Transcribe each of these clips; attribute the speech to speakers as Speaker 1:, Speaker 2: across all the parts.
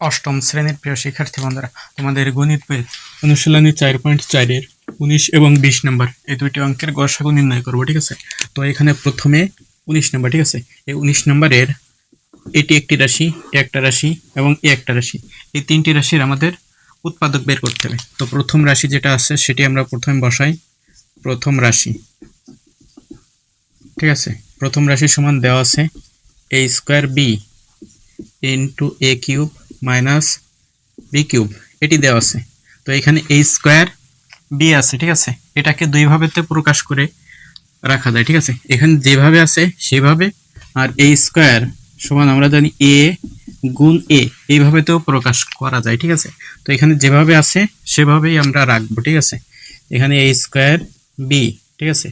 Speaker 1: অষ্টম শ্রেণির প্রিয় শিক্ষার্থী বন্ধুরা, তোমাদের গণিত বইয়ের অনুশীলনী চার পয়েন্ট চারের উনিশ এবং বিশ নম্বর এই দুইটি অঙ্কের গসাগু নির্ণয় করব, ঠিক আছে? তো এখানে প্রথমে উনিশ নম্বর ঠিক আছে? এই উনিশ নম্বরের এটি একটি রাশি একটা রাশি এবং এ একটা রাশি। এই তিনটি রাশির আমাদের উৎপাদক বের করতে হবে। তো প্রথম রাশি যেটা আছে সেটি আমরা প্রথমে বসাই, প্রথম রাশি। ঠিক আছে? প্রথম রাশি সমান দেওয়া আছে A square B into A cube minus B cube, এটি দেওয়া আছে। তো এখানে এ স্কোয়ার বি আছে, ঠিক আছে? এটাকে দুইভাবেতে প্রকাশ করে রাখা যায়, ঠিক আছে? এখানে যেভাবে আছে, সেভাবে। আর এ স্কোয়ার সমান আমরা জানি এ গুণ এ এইভাবেতেও প্রকাশ করা যায়, ঠিক আছে? তো এখানে যেভাবে আছে, সেভাবেই আমরা রাখব, ঠিক আছে? এখানে এ স্কোয়ার বি ঠিক আছে?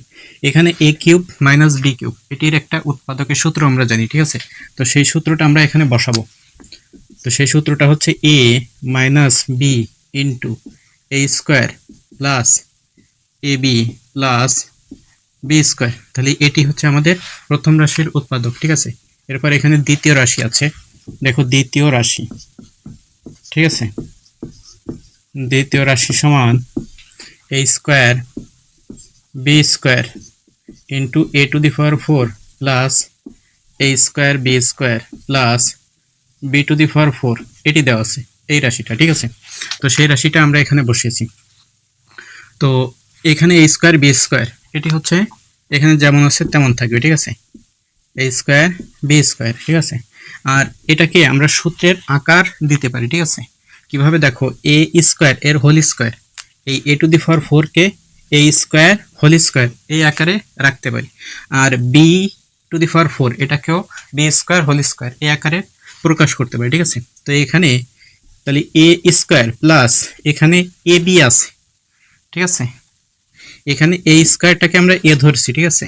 Speaker 1: এখানে A cube minus B cube, এটির একটা উৎপাদকের সূত্র আমরা জানি, ঠিক আছে? তো সেই সূত্রটা আমরা এখানে বসাবো। তো সেই সূত্রটা হচ্ছে A minus B into A square plus A B plus B square তাহলে এটি হচ্ছে আমাদের প্রথম রাশির উৎপাদক, ঠিক আছে? এরপর এখানে দ্বিতীয় রাশি আছে। দেখো দ্বিতীয় রাশি, ঠিক আছে? দ্বিতীয় রাশি সমান A square B square into A to the power four plus A square B square plus B to the power four এটি দেওয়া আছে, এই রাশিটা, ঠিক আছে? তো সেই রাশিটা আমরা এখানে বসিয়েছি। তো এখানে এ স্কোয়ার বি স্কোয়ার এটি হচ্ছে, এখানে যেমন আছে তেমন থাকবে, ঠিক আছে? এ স্কোয়ার বি স্কোয়ার ঠিক আছে? আর এটাকে আমরা সূত্রের আকার দিতে পারি, ঠিক আছে? কীভাবে? দেখো এ স্কোয়ার এর হোল স্কোয়ার এই এ টু দি পাওয়ার ফোরকে এ স্কোয়ার হোল স্কোয়ার এই আকারে রাখতে পারি। আর B to the power four এটাকেও বি স্কোয়ার হোল স্কোয়ার এই আকারে প্রকাশ করতে পারি, ঠিক আছে? তো এখানে তাহলে এ স্কোয়ার প্লাস এখানে এ বি আছে, ঠিক আছে? এখানে এ স্কোয়ারটাকে আমরা এ ধরছি, ঠিক আছে?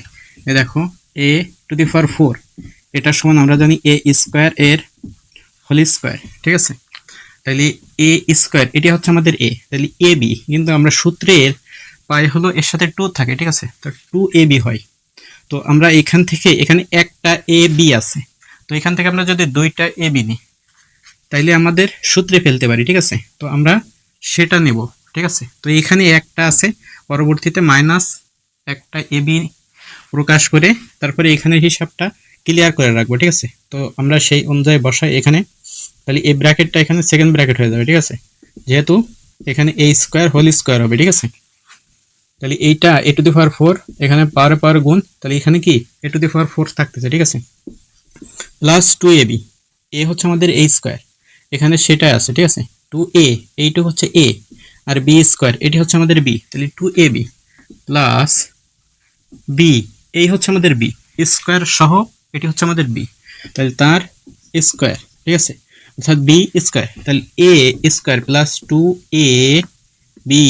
Speaker 1: দেখো, এ টু দি পাওয়ার ফোর এটার সমান আমরা জানি এ স্কোয়ার এর হোল স্কোয়ার, ঠিক আছে? তাহলে এ স্কোয়ার, এটি হচ্ছে আমাদের এ, তাহলে এ বি, কিন্তু আমরা সূত্রের পায়ে হলো এর সাথে টু থাকে, ঠিক আছে? তো টু এ বি হয়। তো আমরা এখান থেকে, এখানে একটা এ বি আছে তো এখান থেকে আমরা যদি দুইটা এ বি নিই, তাইলে আমাদের সূত্রে ফেলতে পারি, ঠিক আছে? তো আমরা সেটা নেব, ঠিক আছে? তো এখানে একটা আছে, পরবর্তীতে মাইনাস একটা এ বি প্রকাশ করে তারপরে এখানের হিসাবটা ক্লিয়ার করে রাখব, ঠিক আছে? তো আমরা সেই অনুযায়ী বসাই এখানে, তাহলে এই ব্র্যাকেটটা এখানে সেকেন্ড ব্র্যাকেট হয়ে যাবে, ঠিক আছে? যেহেতু এখানে এ স্কোয়ার হোল স্কোয়ার হবে, ঠিক আছে? তাহলে এইটা এ টু দি পাওয়ার ফোর, এখানে পাওয়ার পাওয়ার গুণ, তাহলে এখানে কি? এ টু দি পাওয়ার ফোর থাকতেছে, ঠিক আছে? Plus two A B A হচ্ছে আমাদের এ স্কোয়ার এখানে সেটাই আছে, ঠিক আছে? টু এ এইটু হচ্ছে এ আর বি স্কোয়ার এটি হচ্ছে আমাদের বি তাহলে two A B plus B এই হচ্ছে আমাদের বি স্কোয়ার সহ এটি হচ্ছে আমাদের বি তাহলে তার স্কোয়ার ঠিক আছে? অর্থাৎ বি স্কোয়ার তাহলে A square plus two A B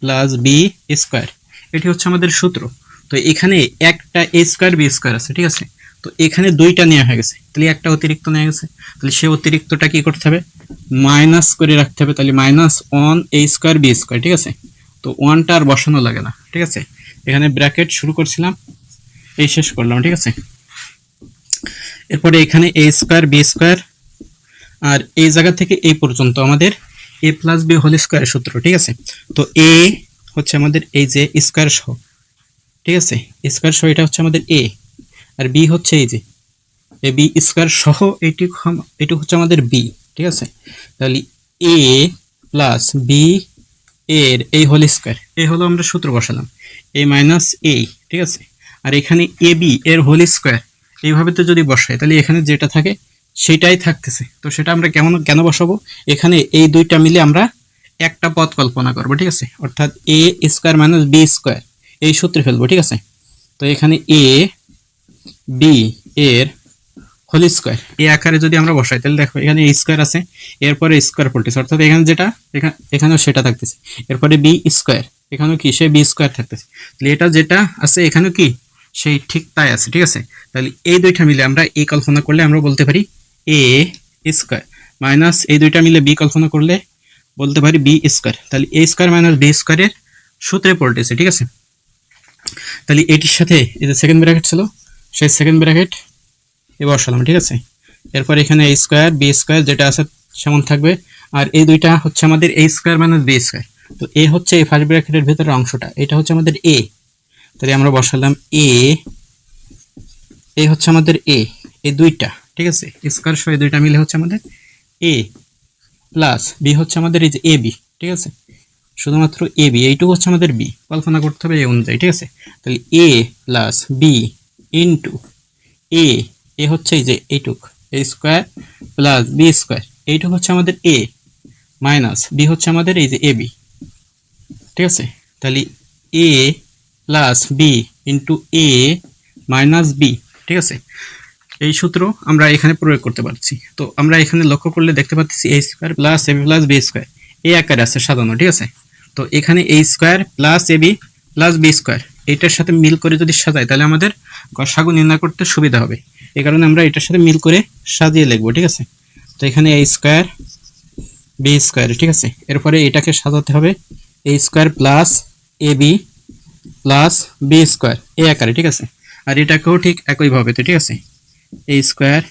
Speaker 1: plus B square এটি হচ্ছে আমাদের সূত্র। তো এখানে একটা এ স্কোয়ার বি স্কোয়ার আছে, ঠিক আছে? তো এখানে দুইটা নেওয়া হয়ে গেছে। তাহলে একটা অতিরিক্ত নেওয়া গেছে। তাহলে সে অতিরিক্তটা কি করতে হবে? মাইনাস করে রাখতে হবে। তাহলে minus one A square B square, ঠিক আছে? তো ওয়ানটা আর বসানো লাগে না, ঠিক আছে? এখানে ব্র্যাকেট শুরু করছিলাম, এই শেষ করলাম, ঠিক আছে? এরপরে এখানে এ স্কোয়ার, বি স্কোয়ার, আর এই জায়গা থেকে এই পর্যন্ত আমাদের A plus B whole square সূত্র, ঠিক আছে? তো এ হচ্ছে আমাদের এই যে স্কোয়ার সহ, ঠিক আছে? স্কোয়ার সহ এটা হচ্ছে আমাদের এ। আর বি হচ্ছে এই যে এ বি স্কোয়ার সহ হম- এটি হচ্ছে আমাদের বি ঠিক আছে? তাহলে এ প্লাস বি এর এই হোল স্কোয়ার এই হলো আমরা সূত্র বসালাম এ মাইনাস এ ঠিক আছে? আর এখানে এ বি এর হোল স্কোয়ার এইভাবে তো যদি বসাই, তাহলে এখানে যেটা থাকে সেটাই থাকতেছে। তো সেটা আমরা কেমন, কেন বসাবো? এখানে এই দুইটা মিলে আমরা একটা পথ কল্পনা করব, ঠিক আছে? অর্থাৎ A square minus B square এই সূত্রে ফেলব, ঠিক আছে? তো এখানে এ বি এর হোল স্কোয়ার এই আকারে যদি আমরা বসাই, তাহলে দেখো এখানে স্কোয়ার আছে, এরপরে স্কোয়ার পড়তেছে অর্থাৎ এখানে যেটা এখানে এখানেও সেটা থাকতেছে। এরপরে বি স্কোয়ার এখানেও কি? সে বি স্কোয়ার থাকতেছে। তাহলে এটা যেটা আছে, এখানেও কি? সেই ঠিক তাই আছে, ঠিক আছে? তাহলে এই দুইটা মিলে আমরা এ কল্পনা করলে আমরা বলতে পারি এ স্কোয়ার মাইনাস এই দুইটা মিলে বি কল্পনা করলে বলতে পারি বি স্কোয়ার তাহলে এ স্কোয়ার মাইনাস বি স্কোয়ারের সূত্রে পড়তেছে ঠিক আছে? তাহলে এটির সাথে, এই যে সেকেন্ড ব্র্যাকেট ছিল সেই সেকেন্ড ব্র্যাকেট এ বসালাম, ঠিক আছে? এরপর এখানে এ স্কোয়ার বি স্কোয়ার যেটা আছে সেমন থাকবে। আর এই দুইটা হচ্ছে আমাদের A square minus B square তো এ হচ্ছে এই ফার্স্ট ব্র্যাকেটের ভেতরের অংশটা, এটা হচ্ছে আমাদের এ তাহলে আমরা বসালাম এ এ হচ্ছে আমাদের এ এই দুইটা, ঠিক আছে? স্কোয়ার সহ এই দুইটা মিলে হচ্ছে আমাদের এ প্লাস বি হচ্ছে আমাদের এই যে এ বি ঠিক আছে? শুধুমাত্র এ বি এইটুকু হচ্ছে আমাদের বি কল্পনা করতে হবে এই অনুযায়ী, ঠিক আছে? তাহলে A plus B into A A হচ্ছে এই যে এইটুক A square plus B square এইটুক হচ্ছে আমাদের এ মাইনাস বি হচ্ছে আমাদের এই যে এ বি ঠিক আছে? তাহলে A plus B into A minus B ঠিক আছে? এই সূত্র আমরা এখানে প্রয়োগ করতে পারছি। তো আমরা এখানে লক্ষ্য করলে দেখতে পাচ্ছি A square plus A B plus B square এই আকারে আছে সাজানো, ঠিক আছে? তো এখানে A square plus A B plus B square এটার সাথে মিল করে যদি সাজাই তাহলে আমাদের গসাগু নির্ণয় করতে সুবিধা হবে। এই কারণে আমরা এটার সাথে মিল করে সাজিয়ে লিখব, ঠিক আছে? তো এখানে এ স্কোয়ার বি স্কোয়ার ঠিক আছে? এরপরে এটাকে সাজাতে হবে A square plus A B plus B square এ আকারে, ঠিক আছে? আর এটাকেও ঠিক একইভাবে তো ঠিক আছে? A square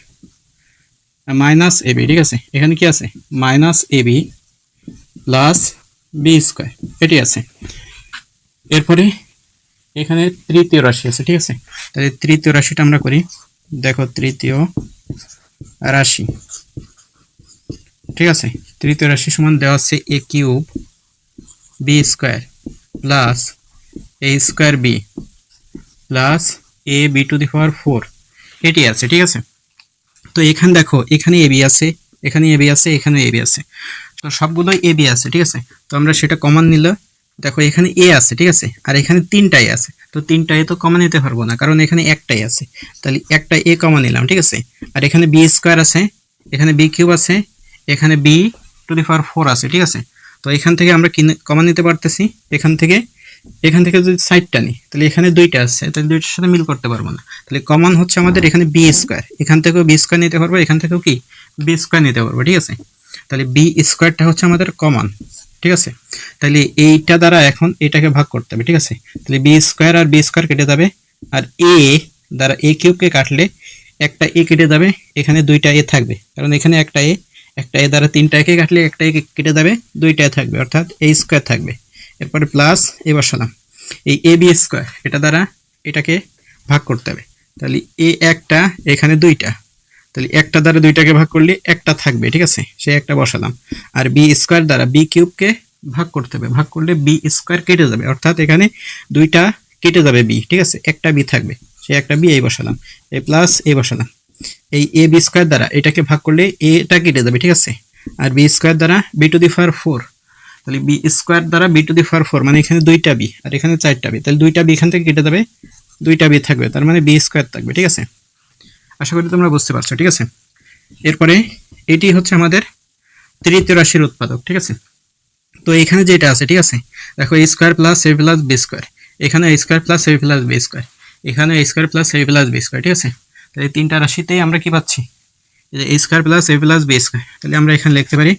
Speaker 1: minus A B ঠিক আছে? এখানে কি আছে? Minus A B plus B square এটি আছে। এরপরে এখানে তৃতীয় রাশি আছে, ঠিক আছে? তাহলে তৃতীয় রাশিটা আমরা করি। দেখো, তৃতীয় রাশি। ঠিক আছে? তৃতীয় রাশি সমান দেওয়া আছে A cube B square plus A square B plus A B to the power four এটি আছে, ঠিক আছে? তো এখানে দেখো, এখানে এ বি আছে, এখানে এ বি আছে, এখানে এ বি আছে। তো সবগুলোই এ বি আছে, ঠিক আছে? তো আমরা সেটা কমান নিলে দেখো, এখানে এ আছে, ঠিক আছে? আর এখানে তিনটাই আছে। তো তিনটা এ তো কমন নিতে পারব না, কারণ এখানে একটাই আছে। তাহলে একটা এ কমন নিলাম, ঠিক আছে? আর এখানে বি স্কোয়ার আছে, এখানে বি কিউব আছে, এখানে B to the power four আছে, ঠিক আছে? তো এখান থেকে আমরা কমন নিতে পারতেছি? এখান থেকে এখান থেকে যদি সাইডটা নিই, তাহলে এখানে দুইটা আছে, তাহলে দুইটার সাথে মিল করতে পারব না। তাহলে কমন হচ্ছে আমাদের এখানে বি স্কোয়ার এখান থেকেও বি স্কোয়ার নিতে পারব, এখান থেকেও কি? বি স্কোয়ার নিতে পারব, ঠিক আছে? তাহলে বি স্কোয়ারটা হচ্ছে আমাদের কমন ঠিক আছে? তাহলে এইটা দ্বারা এখন এটাকে ভাগ করতে হবে, ঠিক আছে? তাহলে বি স্কোয়ার আর বি স্কোয়ার কেটে যাবে, আর এ দ্বারা এ কিউবকে কাটলে একটা এ কেটে যাবে, এখানে দুইটা এ থাকবে। কারণ এখানে একটা এ একটা এ দ্বারা তিনটা একে কাটলে একটা এ কেটে যাবে, দুইটা থাকবে, অর্থাৎ এ স্কোয়ার থাকবে। এরপরে প্লাস এ বসালাম। এই এ বি স্কোয়ার এটা দ্বারা এটাকে ভাগ করতে হবে। তাহলে এ একটা, এখানে দুইটা। তাহলে একটা দ্বারা দুইটাকে ভাগ করলে একটা থাকবে, ঠিক আছে? সে একটা বসালাম। আর বি স্কোয়ার দ্বারা বি কিউবকে ভাগ করতে হবে। ভাগ করলে বি স্কোয়ার কেটে যাবে। অর্থাৎ এখানে দুইটা কেটে যাবে বি ঠিক আছে? একটা বি থাকবে। সে একটা বি এই বসালাম। এ প্লাস এ বসালাম। এই এ বি স্কোয়ার দ্বারা এটাকে ভাগ করলে এটা কেটে যাবে, ঠিক আছে? আর বি স্কোয়ার দ্বারা B to the power four তাহলে বি স্কোয়ার দ্বারা B to the power four মানে এখানে দুইটা বি আর এখানে চারটা বি তাহলে দুইটা বি এখান থেকে কেটে যাবে, দুইটা বি থাকবে। তার মানে বি স্কোয়ার থাকবে, ঠিক আছে? আশা করি তোমরা বুঝতে পারছ, ঠিক আছে? এরপরে এটি হচ্ছে আমাদের তৃতীয় রাশির উৎপাদক, ঠিক আছে? তো এখানে যেটা আছে, ঠিক আছে? দেখো A square plus A plus B square এখানে square plus A plus B square এখানে square plus A plus B square ঠিক আছে? তাহলে তিনটা রাশিতেই আমরা কি পাচ্ছি? A square plus A plus B square তাহলে আমরা এখানে লিখতে পারি,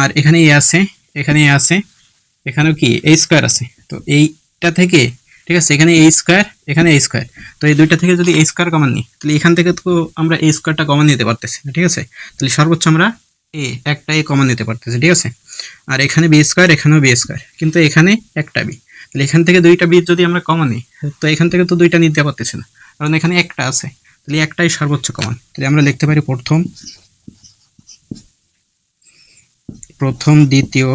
Speaker 1: আর এখানে এ আছে, এখানে এ আছে, এখানেও কি? এ স্কোয়ার আছে। তো এইটা থেকে ঠিক আছে? এখানে এই স্কোয়ার এখানে এই স্কোয়ার তো এই দুইটা থেকে যদি এই স্কোয়ার কমান নিই, তাহলে এখান থেকে তো আমরা এই স্কোয়ারটা কমান নিতে পারতেছি ঠিক আছে? তাহলে সর্বোচ্চ আমরা এ একটা এ কমান নিতে পারতেছি, ঠিক আছে? আর এখানে বি স্কোয়ার এখানেও বি স্কোয়ার কিন্তু এখানে একটা বি তাহলে এখান থেকে দুইটা বি যদি আমরা কমান নিই, তো এখান থেকে তো দুইটা নিতে পারতেছি না। কারণ এখানে একটা আছে। তাহলে একটাই সর্বোচ্চ কমান তাহলে আমরা লিখতে পারি প্রথম প্রথম দ্বিতীয়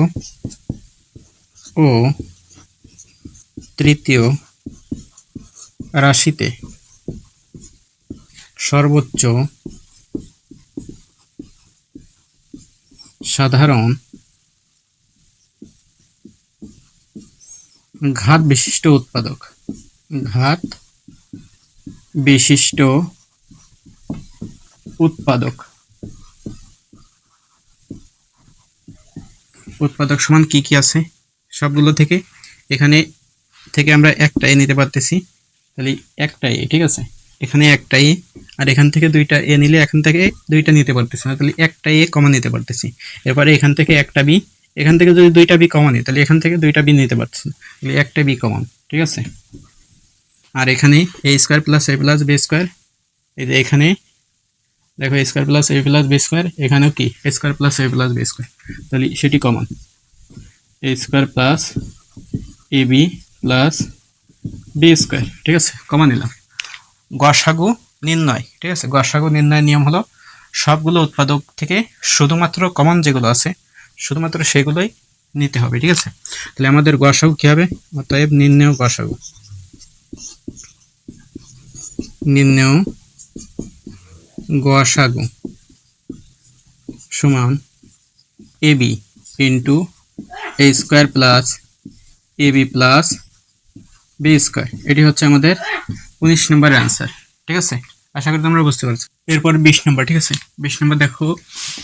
Speaker 1: ও তৃতীয় রাশিতে সর্বোচ্চ সাধারণ ঘাত বিশিষ্ট উৎপাদক। ঘাত বিশিষ্ট উৎপাদক। উৎপাদক সমান কি কি আছে? সবগুলো থেকে এখানে থেকে আমরা একটা এ নিতে পারতেছি। তাহলে একটা এ, ঠিক আছে? এখানে একটা এ, আর এখান থেকে দুইটা এ নিলে এখান থেকে দুইটা নিতে পারতেছি না। তাহলে একটা এ কমন নিতে পারতেছি। এরপরে এখান থেকে একটা বি, এখান থেকে যদি দুইটা বি কমন নিই, তাহলে এখান থেকে দুইটা বি নিতে পারতেছি না। তাহলে একটা বি কমন ঠিক আছে? আর এখানে A square plus A plus B square, এই যে এখানে, দেখো square plus A plus B square, এখানেও কি? Square plus A plus B square. তাহলে সেটি common A square plus A B plus B square, ঠিক আছে? কমন নিলাম। গসাগু নির্ণয়, ঠিক আছে? গসাগু নির্ণয়ের নিয়ম হলো সবগুলো উৎপাদক থেকে শুধুমাত্র কমন যেগুলো আছে, শুধুমাত্র সেগুলোই নিতে হবে, ঠিক আছে? তাহলে আমাদের গসাগু কী হবে? অতএব নির্ণয় গসাগু। নির্ণয় গসাগু সমান A B into A square plus A B plus B square এটি হচ্ছে আমাদের উনিশ নম্বরের অ্যান্সার ঠিক আছে? আশা করি তোমরা বুঝতে পারছ। এরপর বিশ নম্বর, ঠিক আছে? বিশ নম্বর দেখো,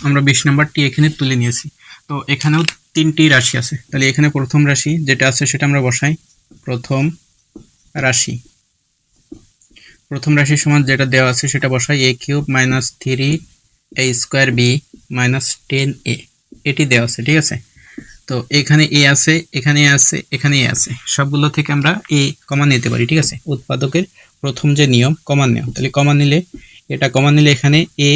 Speaker 1: আমরা বিশ নম্বরটি এখানে তুলে নিয়েছি। তো এখানেও তিনটি রাশি আছে। তাহলে এখানে প্রথম রাশি যেটা আছে সেটা আমরা বসাই। প্রথম রাশি। প্রথম রাশির সমান যেটা দেওয়া আছে সেটা বসাই A cube minus three A square B minus ten A এটি দেওয়া আছে, ঠিক আছে? তো এখানে এ আছে, এখানে আছে এখানে আছে। সবগুলো থেকে আমরা এ কমান নিতে পারি, ঠিক আছে? উৎপাদকের প্রথম যে নিয়ম কমান নিয়ম। তাহলে কমান নিলে, এটা কমান নিলে এখানে এ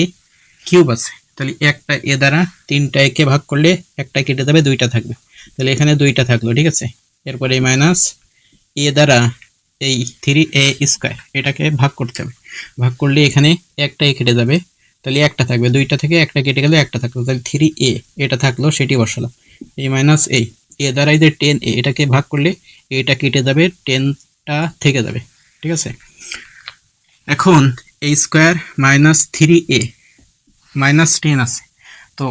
Speaker 1: কিউব আছে। তাহলে একটা এ দ্বারা তিনটা একে ভাগ করলে একটা কেটে যাবে, দুইটা থাকবে। তাহলে এখানে দুইটা থাকল, ঠিক আছে? এরপরে মাইনাস এ দ্বারা এই থ্রি এ স্কোয়ার এটাকে ভাগ করতে হবে। ভাগ করলে এখানে একটা এ কেটে যাবে। তাহলে একটা থাকবে, দুইটা থেকে একটা কেটে গেলে একটা থাকল। তাহলে থ্রি এ, এটা থাকল, সেটি বসালাম এই মাইনাস এই এ দ্বারা এই যে টেন এ এটাকে ভাগ করলে এটা কেটে যাবে টেনটা থেকে যাবে। ঠিক আছে? এখন এই square minus three A minus ten আছে। তো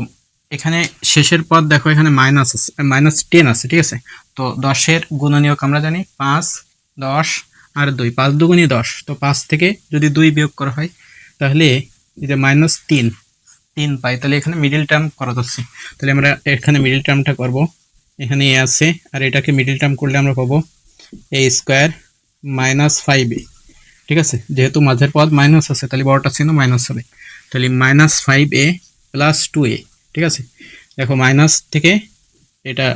Speaker 1: এখানে শেষের পদ দেখো, এখানে মাইনাস আছে মাইনাস টেন আছে, ঠিক আছে? তো দশের গুণনীয়ক আমরা জানি, পাঁচ, দশ আর দুই। পাঁচ দুগুণই দশ, তো পাঁচ থেকে যদি দুই বিয়োগ করা হয়, তাহলে এই যে মাইনাস তিন তিন পাই। তাহলে এখানে মিডিল টার্ম করা যাচ্ছে। তাহলে আমরা এখানে মিডিল টার্মটা করব। এখানে এ আছে, আর এটাকে মিডিল টার্ম করলে আমরা পাবো A square minus five A ঠিক আছে? যেহেতু মাঝের পদ মাইনাস আছে, তাহলে বড়টা চিহ্ন মাইনাস হবে। তাহলে minus five A plus two A ঠিক আছে? দেখো মাইনাস থেকে এটা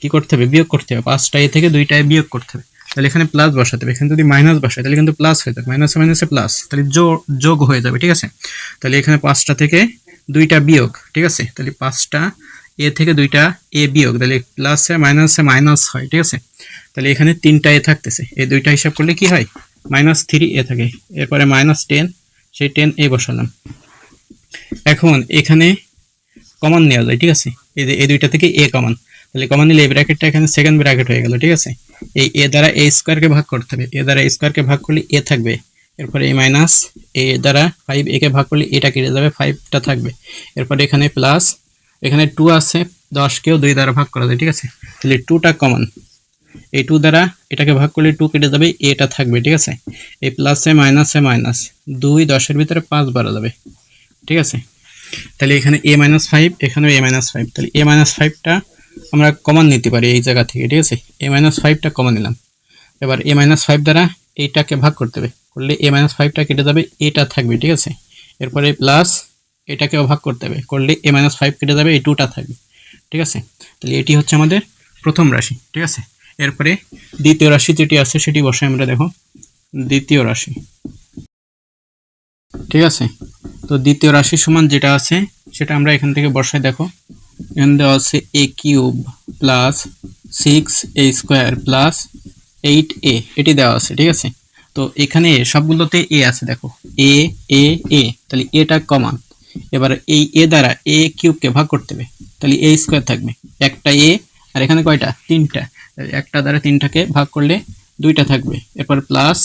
Speaker 1: কি করতে হবে? বিয়োগ করতে হবে। পাঁচটা এ থেকে দুইটা এ বিয়োগ করতে হবে। তাহলে এখানে প্লাস বসাতে হবে। এখানে যদি মাইনাস বসায়, তাহলে কিন্তু প্লাস হয়ে যাবে। মাইনাসে মাইনাসে প্লাস তাহলে যোগ হয়ে যাবে। ঠিক আছে? তাহলে এখানে পাঁচটা থেকে দুইটা বিয়োগ, ঠিক আছে? তাহলে পাঁচটা, এ থেকে দুইটা, এ বিয়োগ, তাহলে প্লাসে মাইনাসে মাইনাস হয়, ঠিক আছে? তাহলে এখানে তিনটা এ থাকতেছে এই দুইটা হিসাব করলে কি হয়? মাইনাস থ্রি এ থাকে, এরপরে মাইনাস টেন সেই টেন এ বসালাম। এখন এখানে কমন নেওয়া যায়, ঠিক আছে? এই যে, এই দুইটা থেকে এ কমন তাহলে কমন নিলে এই ব্র্যাকেটটা এখানে সেকেন্ড ব্র্যাকেট হয়ে গেল, ঠিক আছে? এই এ দ্বারা এ স্কোয়ারকে ভাগ করতে হবে, এ দ্বারা স্কোয়ারকে ভাগ করলে এ থাকবে এরপরে এই মাইনাস এ দ্বারা ফাইভ একে ভাগ করলে এটা কেটে যাবে ফাইভটা থাকবে। এরপরে এখানে প্লাস এখানে টু আছে, দশকেও দুই দ্বারা ভাগ করা যায়, ঠিক আছে? তাহলে টুটা কমন এই টু দ্বারা এটাকে ভাগ করলে টু কেটে যাবে এটা থাকবে, ঠিক আছে? এই প্লাসে মাইনাসে মাইনাস দুই দশের ভিতরে পাঁচ বাড়া যাবে, ঠিক আছে? তাহলে এখানে এ মাইনাস ফাইভ এখানেও এ মাইনাস ফাইভ তাহলে এ মাইনাস ফাইভটা আমরা কমন নিতে পারি এই জায়গা থেকে, ঠিক আছে? এ মাইনাস ফাইভটা কমন নিলাম। এবার এ মাইনাস ফাইভ দ্বারা এইটাকে ভাগ করতে হবে। করলে এ মাইনাস ফাইভটা কেটে যাবে, এটা থাকবে, ঠিক আছে? এরপরে প্লাস এটাকেও ভাগ করতে হবে, করলে এ মাইনাস ফাইভ কেটে যাবে, এই টুটা থাকবে, ঠিক আছে? তাহলে এটি হচ্ছে আমাদের প্রথম রাশি, ঠিক আছে? এরপরে দ্বিতীয় রাশি যেটি আছে সেটি বসে আমরা দেখো, দ্বিতীয় রাশি, ঠিক আছে? তো দ্বিতীয় রাশি সমান যেটা আছে সেটা আমরা এখান থেকে বসায় দেখো, এখানে দেওয়া আছে A cube plus six A square plus eight A এটি দেওয়া আছে, ঠিক আছে? তো এখানে সবগুলোতে এ আছে, দেখো। এ এ এ তাহলে এটা কমান এবার এই এ দ্বারা এ কিউবকে ভাগ করতে হবে, তাহলে এ স্কোয়ার থাকবে। একটা এ আর এখানে কয়টা? তিনটা। একটা দ্বারা তিনটাকে ভাগ করলে দুইটা থাকবে। এরপর প্লাস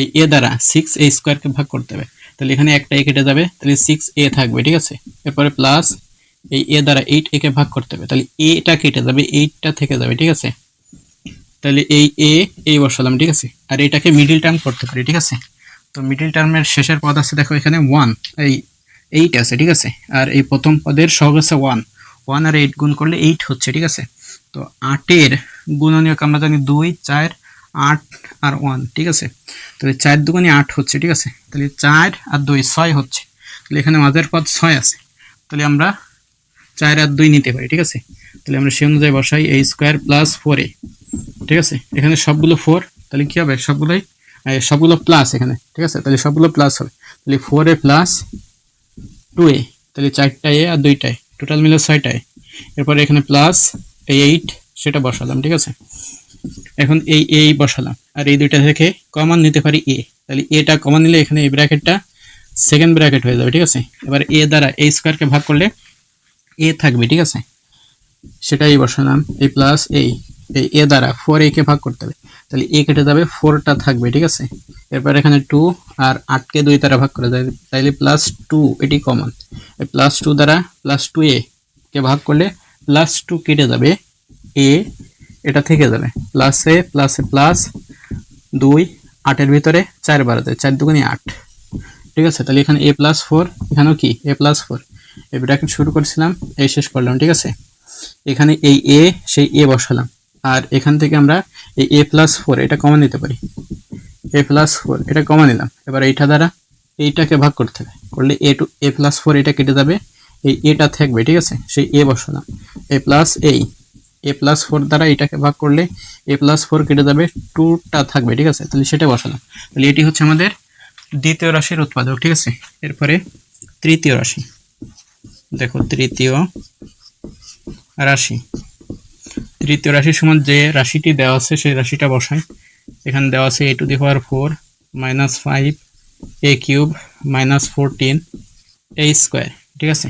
Speaker 1: এই এ দ্বারা সিক্স এ স্কোয়ারকে ভাগ করতে হবে। তাহলে এখানে একটা এ কেটে যাবে, তাহলে সিক্স এ থাকবে, ঠিক আছে? এরপরে প্লাস এই এ দ্বারা এইট একে ভাগ করতে হবে। তাহলে এটা কেটে যাবে এইটটা থেকে যাবে, ঠিক আছে? তাহলে এই এ এই বসালাম, ঠিক আছে? আর এটাকে মিডিল টার্ম করতে পারি, ঠিক আছে? তো মিডিল টার্মের শেষের পদ আছে, দেখো এখানে ওয়ান এই এইট আছে, ঠিক আছে? আর এই প্রথম পদের সহগ আছে ওয়ান ওয়ান আর এইট গুণ করলে এইট হচ্ছে, ঠিক আছে? তো আটের গুণনীয়ক আমরা জানি দুই, চার, আট আর ওয়ান ঠিক আছে? তাহলে চার দুগুণে আট হচ্ছে, ঠিক আছে? তাহলে চার আর দুই ছয় হচ্ছে। তাহলে এখানে মাঝের পদ ছয় আছে। তাহলে আমরা চার আর দুই নিতে পারি, ঠিক আছে? তাহলে আমরা সেই অনুযায়ী বসাই এই স্কোয়ার প্লাস ফোর ঠিক আছে? এখানে সবগুলো ফোর তাহলে কী হবে? সবগুলোই সবগুলো প্লাস এখানে, ঠিক আছে? তাহলে সবগুলো প্লাস হবে। তাহলে four A plus two A, তাহলে চারটা এ আর দুইটা এ টোটাল মিলে ছয়টা এ। এরপরে এখানে প্লাস এই এইট সেটা বসালাম, ঠিক আছে? এখন এই এই বসালাম, আর এই দুইটা থেকে কমন নিতে পারি এ তাহলে এটা কমন নিলে এখানে এই ব্র্যাকেটটা সেকেন্ড ব্র্যাকেট হয়ে যাবে, ঠিক আছে? এবার এ দ্বারা এই স্কোয়ারকে ভাগ করলে এ থাকবে, ঠিক আছে? সেটাই বসালাম এই প্লাস এই এই এ দ্বারা ফোর এ কে ভাগ করতে হবে। তাহলে এ কেটে যাবে ফোরটা থাকবে, ঠিক আছে? এরপর এখানে টু আর আটকে দুই দ্বারা ভাগ করে যাবে তাইলে প্লাস টু এটি কমন প্লাস টু দ্বারা প্লাস টু এ কে ভাগ করলে প্লাস টু কেটে যাবে এ এটা থেকে যাবে। Plus A plus A plus দুই, আটের ভিতরে চার বাড়াতে চার দুগুনি আট। ঠিক আছে? তাহলে এখানে এ প্লাস ফোর এখানেও কি? এ প্লাস ফোর এই ব্র্যাকেট শুরু করেছিলাম, এই শেষ করলাম, ঠিক আছে? এখানে এই এ সেই এ বসালাম। আর এখান থেকে আমরা এই এ প্লাস ফোর এটা কমা নিতে পারি। এ প্লাস ফোর এটা কমা নিলাম। এবার এইটা দ্বারা এইটাকে ভাগ করতে হবে। করলে A two A plus four এটা কেটে যাবে। এই এটা থাকবে, ঠিক আছে? সেই এ বসালাম। এ প্লাস এই এ প্লাস ফোর দ্বারা এটাকে ভাগ করলে এ প্লাস ফোর কেটে যাবে টুটা থাকবে, ঠিক আছে? তাহলে সেটা বসালাম। তাহলে এটি হচ্ছে আমাদের দ্বিতীয় রাশির উৎপাদক, ঠিক আছে? এরপরে তৃতীয় রাশি। দেখো, তৃতীয় রাশি। তৃতীয় রাশির সমান যে রাশিটি দেওয়া আছে, সেই রাশিটা বসাই। এখানে দেওয়া আছে A to the power four minus five A cube minus fourteen A square ঠিক আছে?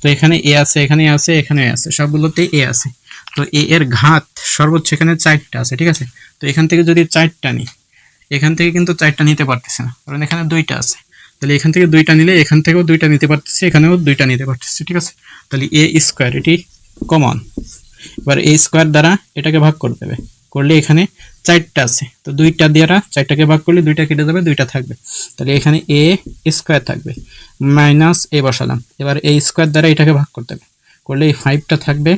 Speaker 1: তো এখানে এ আছে, এখানে আছে এখানে আছে সবগুলোতে এ আছে। তো এ এর ঘাত সর্বোচ্চ এখানে চারটা আছে, ঠিক আছে? তো এখান থেকে যদি চারটা নিই, এখান থেকে কিন্তু চারটা নিতে পারতেছে না, কারণ এখানে দুইটা আছে। তাহলে এখান থেকে দুইটা নিলে এখান থেকেও দুইটা নিতে পারতেছি, এখানেও দুইটা নিতে পারতেছি, ঠিক আছে? তাহলে এ স্কোয়ার এটি কমন এবার এই স্কোয়ার দ্বারা এটাকে ভাগ করতে হবে করলে এখানে চারটা আছে। তো দুইটা দ্বারা চারটাকে ভাগ করলে দুইটা কেটে যাবে, দুইটা থাকবে। তাহলে এখানে এ স্কোয়ার থাকবে। মাইনাস এ বসালাম। এবার এই স্কোয়ার দ্বারা এটাকে ভাগ করতে হবে। করলে এই ফাইভটা থাকবে।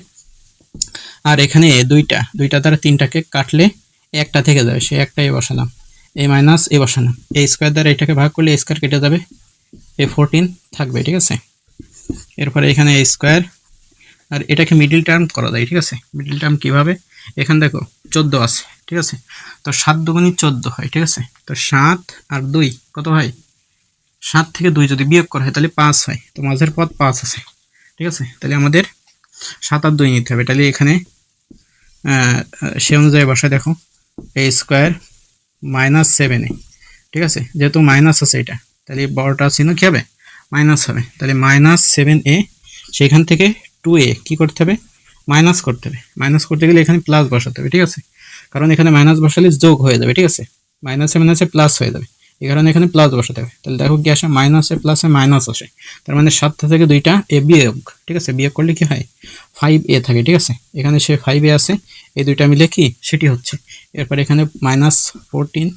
Speaker 1: আর এখানে এ দুইটা। দুইটা দ্বারা তিনটাকে কাটলে একটা থেকে যাবে। সে একটা এ বসালাম। এ মাইনাস এ বসালাম। এই স্কোয়ার দ্বারা এটাকে ভাগ করলে স্কোয়ার কেটে যাবে। এ ফোরটিন থাকবে, ঠিক আছে? এরপরে এখানে এ স্কোয়ার আর এটাকে মিডিল টার্ম করা যায়, ঠিক আছে? মিডিল টার্ম কীভাবে? এখানে দেখো, চোদ্দ আছে, ঠিক আছে? তো সাত দুগুণি চোদ্দ হয়, ঠিক আছে? তো সাত আর দুই, কত হয়? সাত থেকে দুই যদি বিয়োগ করা হয়, তাহলে পাঁচ হয়। তো মাঝের পথ পাঁচ আছে, ঠিক আছে? তাহলে আমাদের সাত আর দুই নিতে হবে। তাহলে এখানে সে অনুযায়ী বসা দেখো এ স্কোয়ার মাইনাস সেভেন ঠিক আছে? যেহেতু মাইনাস আছে এটা, তাহলে বড়টা চিহ্ন কী হবে? মাইনাস হবে। তাহলে মাইনাস সেভেন এ সেখান থেকে টু এ কী করতে হবে? মাইনাস করতে হবে। মাইনাস করতে গেলে এখানে প্লাস বসাতে হবে, ঠিক আছে? কারণ এখানে মাইনাস বসালে যোগ হয়ে যাবে, ঠিক আছে? মাইনাসে মাইনাসে প্লাস হয়ে যাবে। এই কারণে এখানে প্লাস বসাতে হবে। তাহলে দেখো কি আসে? মাইনাসে প্লাসে মাইনাস আসে। তার মানে সাতটা থেকে দুইটা এ বিয়োগ, ঠিক আছে? বিয়োগ করলে কি হয়? ফাইভ এ থাকে, ঠিক আছে? এখানে সে ফাইভ এ আছে, এই দুইটা মিলে কি? সেটি হচ্ছে। এরপর এখানে মাইনাস ফোরটিন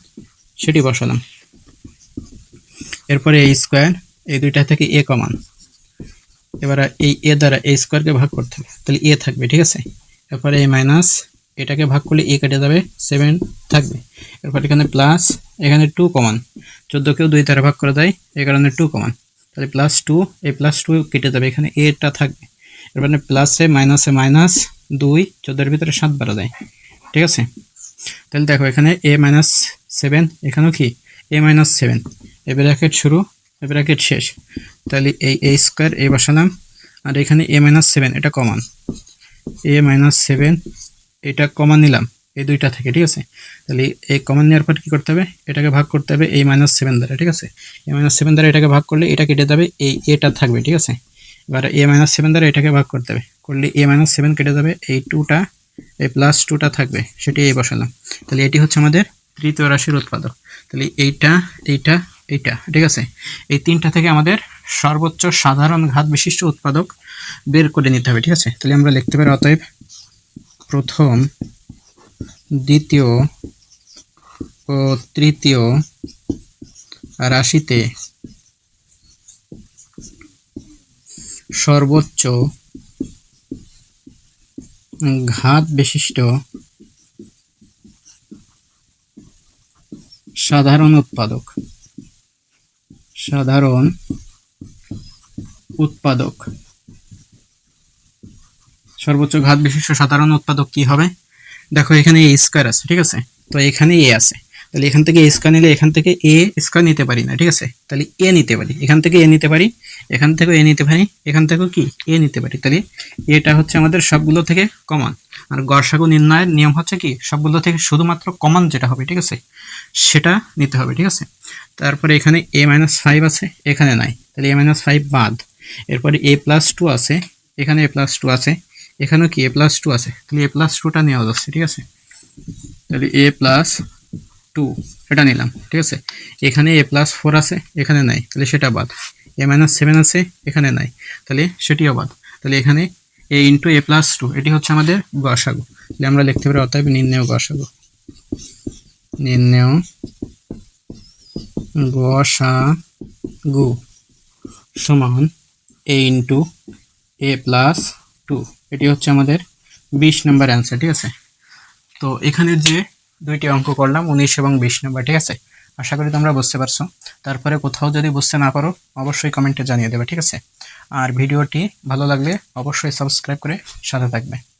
Speaker 1: সেটি বসালাম। এরপরে এই স্কোয়ার এই দুইটা থেকে এ কমান এবার এই এ দ্বারা এই স্কোয়ারকে ভাগ করতে হবে। তাহলে এ থাকবে, ঠিক আছে? এরপরে এই মাইনাস এটাকে ভাগ করলে এ কেটে যাবে সেভেন থাকবে। এরপর এখানে প্লাস এখানে টু কমান চোদ্দোকেও দুই দ্বারা ভাগ করা যায় এই কারণে টু কমান তাহলে প্লাস টু এই প্লাস টু কেটে যাবে, এখানে এটা থাকবে। এরপরে প্লাসে মাইনাসে মাইনাস দুই চোদ্দোর ভিতরে সাত বাড়া যায় ঠিক আছে? তাহলে দেখো, এখানে এ মাইনাস সেভেন এখানেও কি? A minus seven A bracket শুরু। এ ব্র্যাকেট শেষ। তাহলে এই এ স্কোয়ার এ বসালাম। আর এখানে এ মাইনাস সেভেন এটা কমান এ মাইনাস সেভেন এটা কমান নিলাম, এই দুইটা থেকে, ঠিক আছে? তাহলে এই কমান নেওয়ার পর কী করতে হবে? এটাকে ভাগ করতে হবে এই মাইনাস সেভেন দ্বারা, ঠিক আছে? এ মাইনাস সেভেন দ্বারা এটাকে ভাগ করলে এটা কেটে যাবে, এই এটা থাকবে, ঠিক আছে? এবার এ মাইনাস সেভেন দ্বারা এটাকে ভাগ করতে হবে। করলে এ মাইনাস সেভেন কেটে যাবে, এই টুটা এই প্লাস টুটা থাকবে, সেটি এই বসালাম। তাহলে এটি হচ্ছে আমাদের তৃতীয় রাশির উৎপাদক। তাহলে এইটা এইটা এইটা, ঠিক আছে? এই তিনটা থেকে আমাদের সর্বোচ্চ সাধারণ ঘাত বিশিষ্ট উৎপাদক বের করে নিতে হবে, ঠিক আছে? তাহলে আমরা লিখতে পারি অতএব প্রথম, দ্বিতীয় ও তৃতীয় রাশিতে সর্বোচ্চ ঘাত বিশিষ্ট সাধারণ উৎপাদক সাধারণ উৎপাদক। সর্বোচ্চ ঘাত বিশিষ্ট সাধারণ উৎপাদক কি হবে? দেখো, এখানে এ স্কোয়ার আছে, ঠিক আছে? তো এখানে এ আছে। তাহলে এখান থেকে এ স্কোয়ার নিলে এখান থেকে এ স্কোয়ার নিতে পারি না, ঠিক আছে? তাহলে এ নিতে পারি। এখান থেকে এ নিতে পারি, এখান থেকেও এ নিতে পারি, এখান থেকেও কি? এ নিতে পারি। তাহলে এটা হচ্ছে আমাদের সবগুলো থেকে কমন। আর গড়সাগু নির্ণয়ের নিয়ম হচ্ছে কি? সবগুলো থেকে শুধুমাত্র কমন যেটা হবে, ঠিক আছে? সেটা নিতে হবে, ঠিক আছে? তারপরে এখানে এ মাইনাস ফাইভ আছে, এখানে নাই। তাহলে এ মাইনাস ফাইভ বাদ। এরপরে এ প্লাস টু আছে, এখানে এ প্লাস টু আছে, এখানেও কি এ প্লাস টু আছে? তাহলে এ প্লাস টুটা নেওয়া যাচ্ছে, ঠিক আছে? তাহলে এ প্লাস টু এটা নিলাম, ঠিক আছে? এখানে এ প্লাস ফোর আছে, এখানে নাই। তাহলে সেটা বাদ। এ মাইনাস সেভেন আছে, এখানে নাই। তাহলে সেটিও বাদ। তাহলে এখানে A into A plus two এটি হচ্ছে আমাদের গসাগু। তাহলে আমরা লিখতে পারি অতএব নির্ণয় গসাগু। নির্ণয় গসাগু সমান A into A plus two এটি হচ্ছে আমাদের বিশ নম্বর অ্যান্সার ঠিক আছে? তো এখানে যে দুইটি অঙ্ক করলাম, উনিশ এবং বিশ নম্বর, ঠিক আছে? আশা করি তোমরা বুঝতে পারছ। তারপরে কোথাও যদি বুঝতে না পারো, অবশ্যই কমেন্টে জানিয়ে দেবে, ঠিক আছে? আর ভিডিওটি ভালো লাগলে অবশ্যই সাবস্ক্রাইব করে সাথে থাকবে।